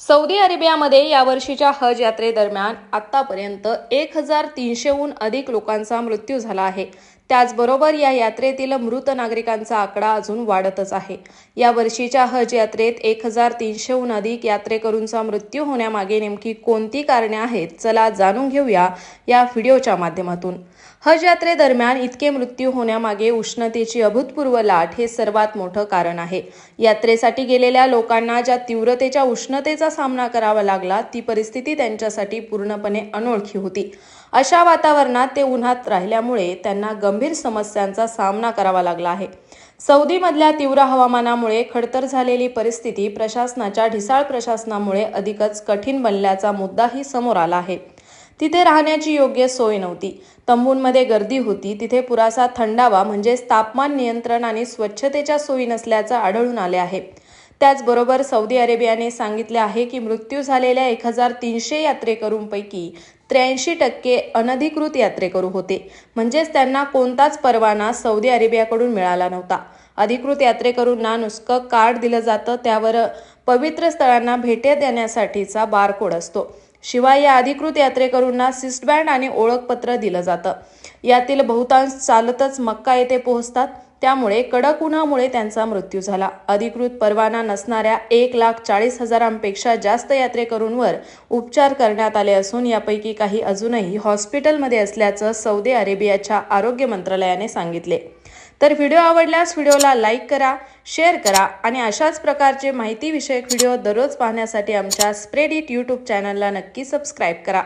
Saudi अरेबियामध्ये यावर्षीच्या हज यात्रेदरम्यान आतापर्यंत एक हजार तीनशेहून अधिक लोकांचा मृत्यू झाला आहे. त्याचबरोबर या यात्रेतील मृत नागरिकांचा आकडा अजून वाढतच आहे. या वर्षीच्या हज यात्रेत एक हजार तीनशेहून अधिक यात्रेकरूंचा मृत्यू होण्यामागे नेमकी कोणती कारणे आहेत चला जाणून घेऊया या व्हिडिओच्या माध्यमातून. हज यात्रेदरम्यान इतके मृत्यू होण्यामागे उष्णतेची अभूतपूर्व लाट हे सर्वात मोठं कारण आहे. यात्रेसाठी गेलेल्या लोकांना ज्या तीव्रतेच्या उष्णतेचा सामना करावा लागला ती परिस्थिती त्यांच्यासाठी पूर्णपणे अनोळखी होती. अशा वातावरणात ते उन्हात राहिल्यामुळे त्यांना गंभीर समस्यांचा सामना करावा लागला आहे. सौदीमधल्या तीव्र हवामानामुळे खडतर झालेली परिस्थिती प्रशासनाच्या ढिसाळ प्रशासनामुळे अधिकच कठीण बनल्याचा मुद्दाही समोर आला आहे. तिथे राहण्याची योग्य सोय नव्हती. तंबूंमध्ये गर्दी होती. तिथे पुरासा थंडावा म्हणजेच तापमान नियंत्रण आणि स्वच्छतेच्या सोयी नसल्याचं आढळून आले आहे. त्याचबरोबर सौदी अरेबियाने सांगितले आहे की मृत्यू झालेल्या एक हजार तीनशे यात्रेकरूंपैकी त्र्याऐंशी टक्के अनधिकृत यात्रेकरू होते. म्हणजेच त्यांना कोणताच परवाना सौदी अरेबियाकडून मिळाला नव्हता. अधिकृत यात्रेकरूंना नुसतं कार्ड दिलं जातं त्यावर पवित्र स्थळांना भेटे देण्यासाठीचा बारकोड असतो. शिवाय या अधिकृत यात्रेकरूंना सिस्टबँड आणि ओळखपत्र दिलं जातं. यातील बहुतांश चालतच मक्का येथे पोहोचतात. त्यामुळे कडक उन्हामुळे त्यांचा मृत्यू झाला. अधिकृत परवाना नसणाऱ्या एक लाख चाळीस हजारांपेक्षा जास्त यात्रेकरूंवर उपचार करण्यात आले असून यापैकी काही अजूनही हॉस्पिटलमध्ये असल्याचं सौदी अरेबियाच्या आरोग्य मंत्रालयाने सांगितले. तर व्हिडिओ आवडल्यास व्हिडिओला लाईक करा शेअर करा आणि अशाच प्रकारचे माहितीविषयक व्हिडिओ दररोज पाहण्यासाठी आमच्या स्प्रेड इट यूट्यूब चॅनलला नक्की सबस्क्राईब करा.